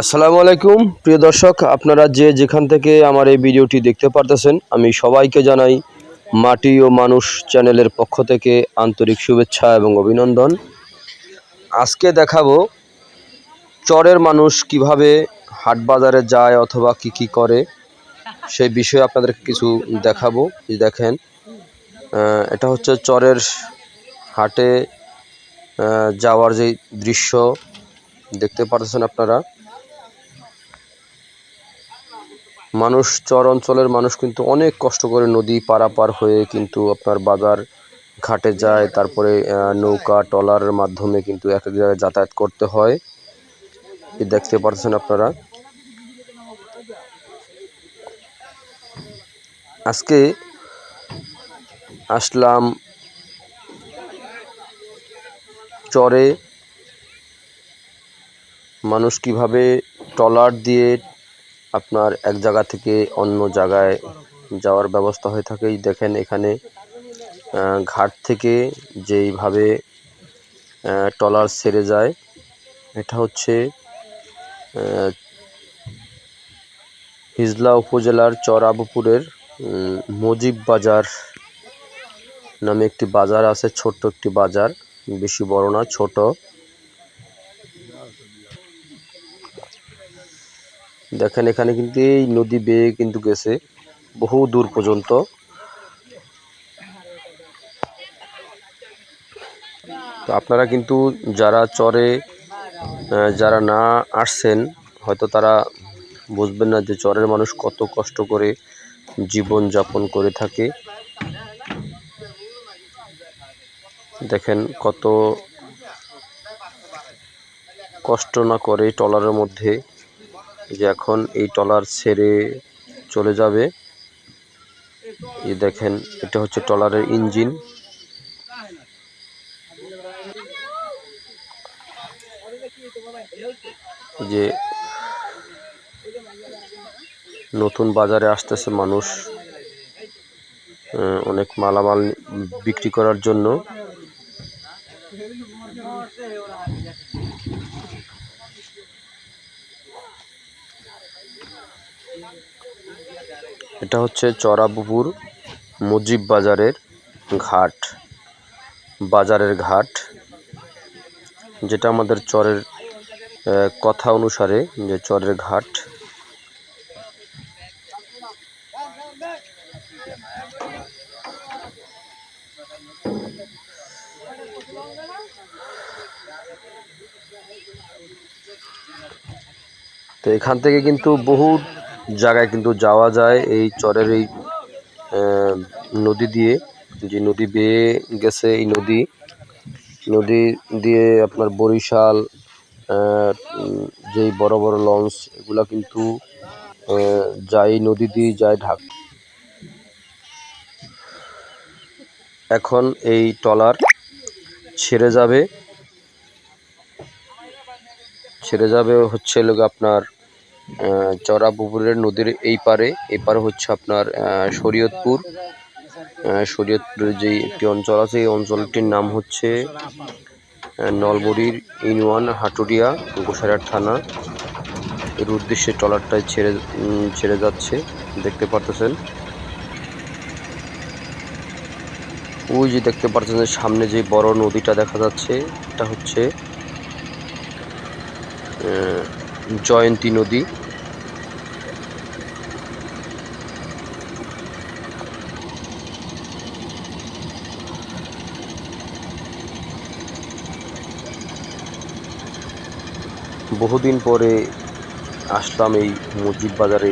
আসসালামু আলাইকুম। প্রিয় দর্শক, আপনারা যে যেখান থেকে আমার এই ভিডিওটি দেখতে পারতেছেন, আমি সবাইকে জানাই মাটি ও মানুষ চ্যানেলের পক্ষ থেকে আন্তরিক শুভেচ্ছা এবং অভিনন্দন। আজকে দেখাবো চরের মানুষ কীভাবে হাট বাজারে যায় অথবা কি কি করে, সেই বিষয়ে আপনাদেরকে কিছু দেখাবো। দেখেন এটা হচ্ছে চরের হাটে যাওয়ার যে দৃশ্য, দেখতে পারতেছেন আপনারা। মানুষ, চর অঞ্চলের মানুষ কিন্তু অনেক কষ্ট করে নদী পারাপার হয়ে কিন্তু আপনার বাজার ঘাটে যায়। তারপরে নৌকা, ট্রলারের মাধ্যমে কিন্তু এক এক জায়গায় যাতায়াত করতে হয়। দেখতে পারছেন আপনারা। আজকে আসলাম চরে। মানুষ কীভাবে ট্রলার দিয়ে আপনার এক জায়গা থেকে অন্য জায়গায় যাওয়ার ব্যবস্থা হয়ে থাকে। দেখেন এখানে ঘাট থেকে যেইভাবে ট্রলার ছেড়ে যায় এটা হচ্ছে হিজলা উপজেলার চর আবুপুরের উম, মজিব বাজার নামে একটি বাজার আছে ছোট্ট একটি বাজার বেশি বড় না ছোট। দেখেন, এখানে কিন্তু এই নদী বেয়ে কিন্তু গেছে বহু দূর পর্যন্ত। তো আপনারা কিন্তু যারা চরে যারা না আসছেন, হয়তো তারা বুঝবেন না যে চরের মানুষ কত কষ্ট করে জীবন যাপন করে থাকে। দেখেন কত কষ্ট না করে ট্রলারের মধ্যে যে এখন এই ট্রলার ছেড়ে চলে যাবে। এই দেখেন, এটা হচ্ছে ট্রলারের ইঞ্জিন। যে নতুন বাজারে আসতেছে মানুষ অনেক মালামাল বিক্রি করার জন্য। এটা হচ্ছে চরাবুপুর মুজিব বাজারের ঘাট বাজারের ঘাট, যেটা আমাদের চরের কথা অনুসারে যে চরের ঘাট। তো এখান থেকে কিন্তু বহু জায়গায় কিন্তু যাওয়া যায় এই চরের এই নদী দিয়ে। যে নদী বেয়ে গেছে এই নদী নদী দিয়ে আপনার বরিশাল যেই বড় বড় লঞ্চ, এগুলা কিন্তু যায় এই নদী দিয়ে, যায় ঢাক। এখন এই ট্রলার ছেড়ে যাবে। ছেড়ে যাবে হচ্ছে লোক আপনার চড়া পুকুরের নদীর এই পারে এই পারে হচ্ছে আপনার শরীয়তপুর। শরীয়তপুরের যে একটি অঞ্চল আছে, এই অঞ্চলটির নাম হচ্ছে নলবড়ির ইউনিয়ন হাটুরিয়া গোসাইরহাট থানা। এর উদ্দেশ্যে ট্রলারটায় ছেড়ে ছেড়ে যাচ্ছে, দেখতে পারতেছেন। ওই যে দেখতে পাচ্ছেন যে সামনে যে বড় নদীটা দেখা যাচ্ছে, এটা হচ্ছে জয়ন্তী নদী। বহুদিন পরে আসলাম এই মসজিদ বাজারে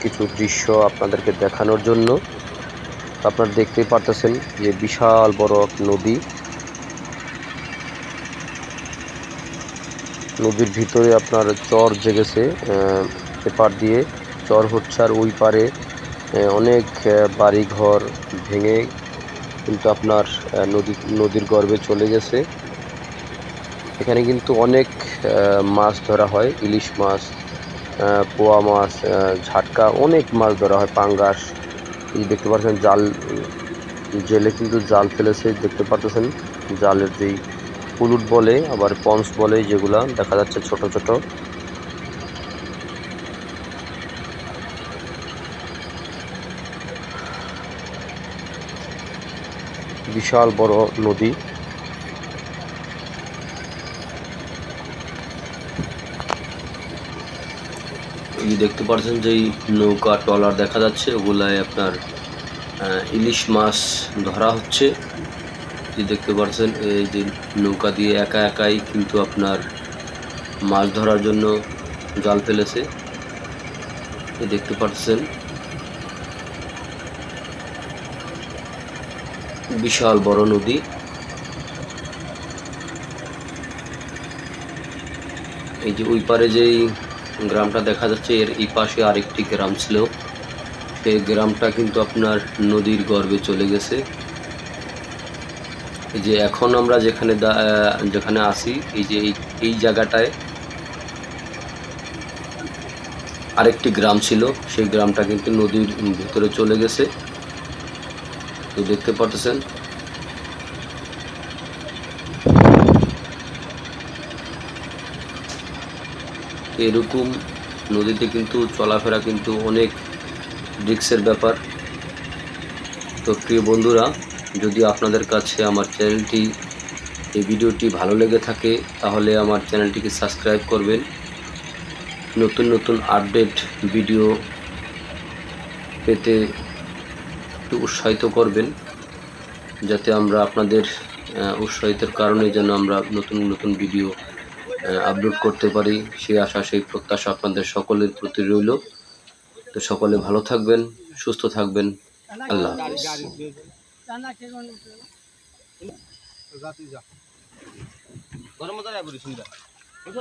কিছু দৃশ্য আপনাদেরকে দেখানোর জন্য। আপনারা দেখতেই পারতেছেন যে বিশাল বড় নদী। নদীর ভিতরে আপনার চর জেগেছে এপার দিয়ে। চর হচ্ছে আর ওই পারে অনেক বাড়িঘর ভেঙে কিন্তু আপনার নদী, নদীর গর্ভে চলে গেছে। এখানে কিন্তু অনেক মাছ ধরা হয়, ইলিশ মাছ পোয়া মাছ ঝাটকা, অনেক মাছ ধরা হয়, পাঙ্গাস। দেখতে পাচ্ছেন, জাল, জেলে কিন্তু জাল ফেলেছে, দেখতে পাচ্ছেন, জালের যেই পুলুট বলে, আবার পন্স বলে যেগুলা দেখা যাচ্ছে ছোট ছোট। বিশাল বড় নদী। দেখতে পাচ্ছেন যে নৌকা, ট্রলার দেখা যাচ্ছে, ওগুলায় আপনার ইলিশ মাছ ধরা হচ্ছে। যে দেখতে পাচ্ছেন এই যে নৌকা দিয়ে একা একাই কিন্তু আপনার মাছ ধরার জন্য জাল ফেলেছে। এই দেখতে পাচ্ছেন বিশাল বড় নদী। এই যে ওই পারে যেই গ্রামটা দেখা যাচ্ছে, এর এই পাশে আরেকটি গ্রাম ছিল। সেই গ্রামটা কিন্তু আপনার নদীর গর্ভে চলে গেছে। যে এখন আমরা যেখানে যেখানে আছি, এই যে এই- এই জায়গাটায় আরেকটি গ্রাম ছিল, সেই গ্রামটা কিন্তু নদীর ভিতরে চলে গেছে। তো দেখতে পাচ্ছেন এরকম নদীতে কিন্তু চলাফেরা কিন্তু অনেক রিক্সের ব্যাপার। তো প্রিয় বন্ধুরা যদি আপনাদের কাছে আমার চ্যানেলটি, এই ভিডিওটি ভালো লেগে থাকে, তাহলে আমার চ্যানেলটিকে সাবস্ক্রাইব করবেন। নতুন নতুন আপডেট ভিডিও পেতে একটু উৎসাহিত করবেন, যাতে আমরা আপনাদের উৎসাহিতের কারণে যেন আমরা নতুন নতুন ভিডিও আপলোড করতে পারি। সেই আশা, সেই প্রত্যাশা আপনাদের সকলের প্রতি রইল। তো সকলে ভালো থাকবেন, সুস্থ থাকবেন। আল্লাহ হাফিজ। গরম মতো আয় পড়ি সুন্দর বুঝছ?